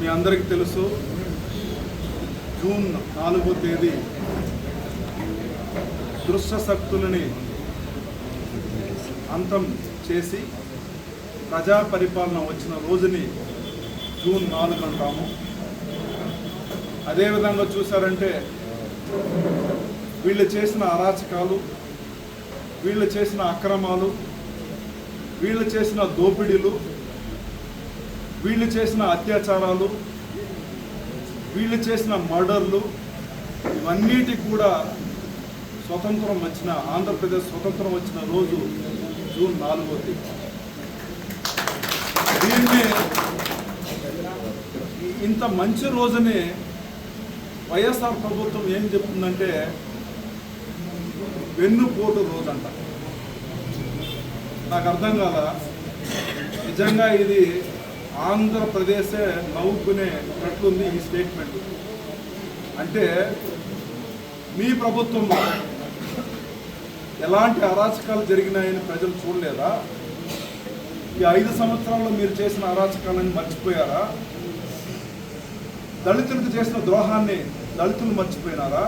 మీ అందరికీ తెలుసు జూన్ నాలుగో తేదీ దృశ్య శక్తులని అంతం చేసి ప్రజా పరిపాలన వచ్చిన రోజుని జూన్ నాలుగు అంటాము. అదేవిధంగా చూసారంటే వీళ్ళు చేసిన అరాచకాలు వీళ్ళు చేసిన అక్రమాలు వీళ్ళు చేసిన దోపిడీలు వీళ్ళు చేసిన అత్యాచారాలు వీళ్ళు చేసిన మర్డర్లు ఇవన్నిటికి కూడా స్వతంత్రం వచ్చిన ఆంధ్రప్రదేశ్ స్వతంత్రం వచ్చిన రోజు జూన్ నాలుగో తేదీ. దీన్ని ఇంత మంచి రోజుని వైఎస్ఆర్ ప్రభుత్వం ఏం చెప్తుందంటే వెన్నుపోటు రోజు అంట నాకు అర్థం కాదా నిజంగా ఇది ఆంధ్రప్రదేశే నవ్వుకునేటట్లుంది ఈ స్టేట్మెంట్. అంటే మీ ప్రభుత్వంలో ఎలాంటి అరాచకాలు జరిగినాయని ప్రజలు చూడలేదా? ఈ ఐదు సంవత్సరాల్లో మీరు చేసిన అరాచకాలను మర్చిపోయారా? దళితులకు చేసిన ద్రోహాన్ని దళితులు మర్చిపోయినారా?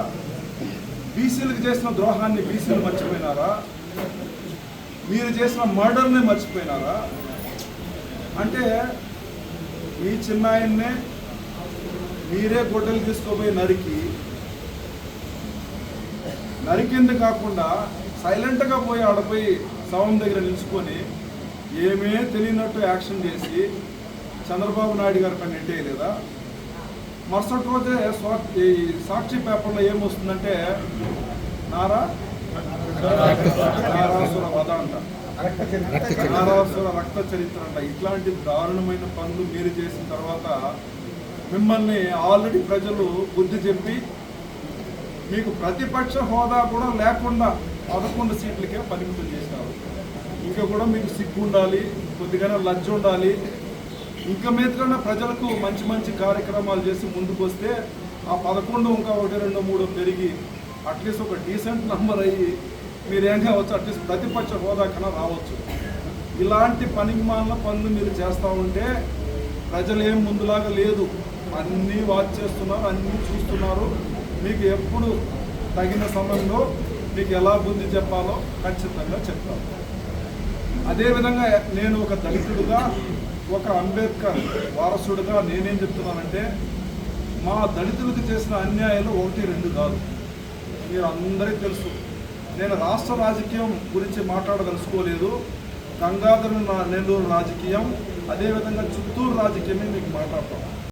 బీసీలకు చేసిన ద్రోహాన్ని బీసీలు మర్చిపోయినారా? మీరు చేసిన మర్డర్ని మర్చిపోయినారా? అంటే ఈ చిన్నాయన్నే మీరే గొడ్డలు తీసుకోపోయి నరికి నరికింది కాకుండా సైలెంట్గా పోయి ఆడపోయి శవం దగ్గర నిలుచుకొని ఏమే తెలియనట్టు యాక్షన్ చేసి చంద్రబాబు నాయుడు గారి పని నెట్టేయలేదా? మరుసటి రోజే స్వా- ఈ సాక్షి పేపర్లో ఏమొస్తుందంటే నారా? నారాసుర వధ అంట. నారాసుర రక్త చరిత్ర అంట. ఇట్లాంటి దారుణమైన పనులు మీరు చేసిన తర్వాత మిమ్మల్ని ఆల్రెడీ ప్రజలు బుద్ధి చెప్పి మీకు ప్రతిపక్ష హోదా కూడా లేకుండా పదకొండు సీట్లకే పరిమితం చేసినారు ఇంకా కూడా మీకు సిగ్గు ఉండాలి కొద్దిగానే లజ్జ ఉండాలి. ఇంకా మీదకన్నా ప్రజలకు మంచి మంచి కార్యక్రమాలు చేసి ముందుకు వస్తే ఆ పదకొండు ఇంకా ఒకటి రెండు మూడు పెరిగి అట్లీస్ట్ ఒక డీసెంట్ నంబర్ అయ్యి మీరేం కావచ్చు అట్లీస్ట్ ప్రతిపక్ష హోదా కన్నా రావచ్చు. ఇలాంటి పనికిమాల పనులు మీరు చేస్తూ ఉంటే ప్రజలు ఏం ముందులాగా లేదు. అన్నీ వాచ్ చేస్తున్నారు అన్నీ చూస్తున్నారు. మీకు ఎప్పుడు తగిన సమయంలో మీకు ఎలా బుద్ధి చెప్పాలో ఖచ్చితంగా చెప్తాను. అదేవిధంగా నేను ఒక దళితుడుగా ఒక అంబేద్కర్ వారసుడుగా నేనేం చెప్తున్నానంటే మా దళితులకు చేసిన అన్యాయాలు ఒకటి రెండు కాదు. మీరు అందరికీ తెలుసు. నేను రాష్ట్ర రాజకీయం గురించి మాట్లాడదలుచుకోలేదు. గంగాధరు నెల్లూరు రాజకీయం అదేవిధంగా చిత్తూరు రాజకీయమే మీకు మాట్లాడతాం